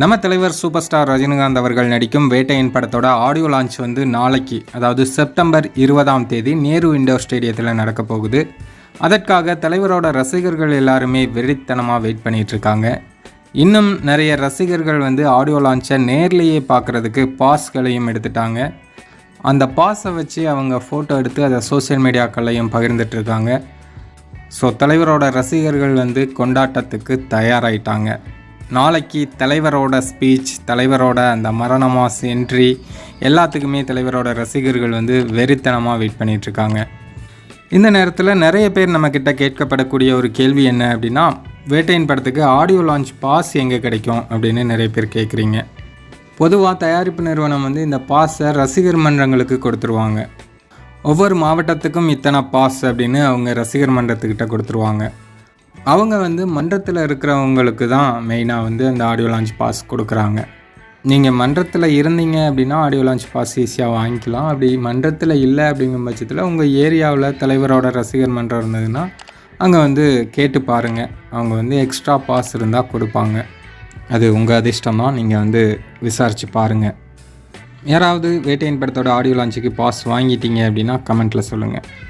நம்ம தலைவர் super star Rajinikanth அவர்கள் நடிக்கும் வேட்டையின் படத்தோட ஆடியோ லான்ச் வந்து நாளைக்கு அதாவது செப்டம்பர் இருபதாம் தேதி நேரு இண்டோர் ஸ்டேடியத்தில் நடக்க போகுது. அதற்காக தலைவரோட ரசிகர்கள் எல்லாருமே வெறித்தனமாக வெயிட் பண்ணிட்டு இருக்காங்க. இன்னும் நிறைய ரசிகர்கள் வந்து ஆடியோ லான்ச்சை நேர்லேயே பார்க்குறதுக்கு பாஸ்களையும் எடுத்துட்டாங்க. அந்த பாஸை வச்சு அவங்க ஃபோட்டோ எடுத்து அதை சோஷியல் மீடியாக்கள்லையும் பகிர்ந்துட்டுருக்காங்க ஸோ தலைவரோட ரசிகர்கள் வந்து கொண்டாட்டத்துக்கு தயாராகிட்டாங்க நாளைக்கு தலைவரோட ஸ்பீச் தலைவரோட அந்த மரணமாஸ் என்ட்ரி எல்லாத்துக்குமே தலைவரோட ரசிகர்கள் வந்து வெறித்தனமாக வெயிட் பண்ணிகிட்ருக்காங்க இந்த நேரத்தில் நிறைய பேர் நம்மக்கிட்ட கேட்கப்படக்கூடிய ஒரு கேள்வி என்ன அப்படின்னா வேட்டையின் படத்துக்கு ஆடியோ லான்ச் பாஸ் எங்கே கிடைக்கும் அப்படின்னு நிறைய பேர் கேட்குறீங்க பொதுவாக தயாரிப்பு நிறுவனம் வந்து இந்த பாஸை ரசிகர் மன்றங்களுக்கு கொடுத்துருவாங்க. ஒவ்வொரு மாவட்டத்துக்கும் இத்தனை பாஸ் அப்படின்னு அவங்க ரசிகர் மன்றத்துக்கிட்ட கொடுத்துருவாங்க. அவங்க வந்து மன்றத்தில் இருக்கிறவங்களுக்கு தான் மெயினாக வந்து அந்த ஆடியோ லான்ச் பாஸ் கொடுக்குறாங்க. நீங்கள் மன்றத்தில் இருந்தீங்க அப்படின்னா ஆடியோ லான்ச் பாஸ் ஈஸியாக வாங்கிக்கலாம். அப்படி மன்றத்தில் இல்லை அப்படிங்கும் பட்சத்தில் உங்கள் ஏரியாவில் தலைவரோட ரசிகர் மன்றம் இருந்ததுன்னா அங்கே வந்து கேட்டு பாருங்கள் அவங்க வந்து எக்ஸ்ட்ரா பாஸ் இருந்தால் கொடுப்பாங்க. அது உங்கள் அதிர்ஷ்டம் தான் நீங்கள் வந்து விசாரித்து பாருங்கள் யாராவது வேட்டையின் படத்தோட ஆடியோ லான்ச்சுக்கு பாஸ் வாங்கிட்டீங்க அப்படின்னா கமெண்ட்டில் சொல்லுங்கள்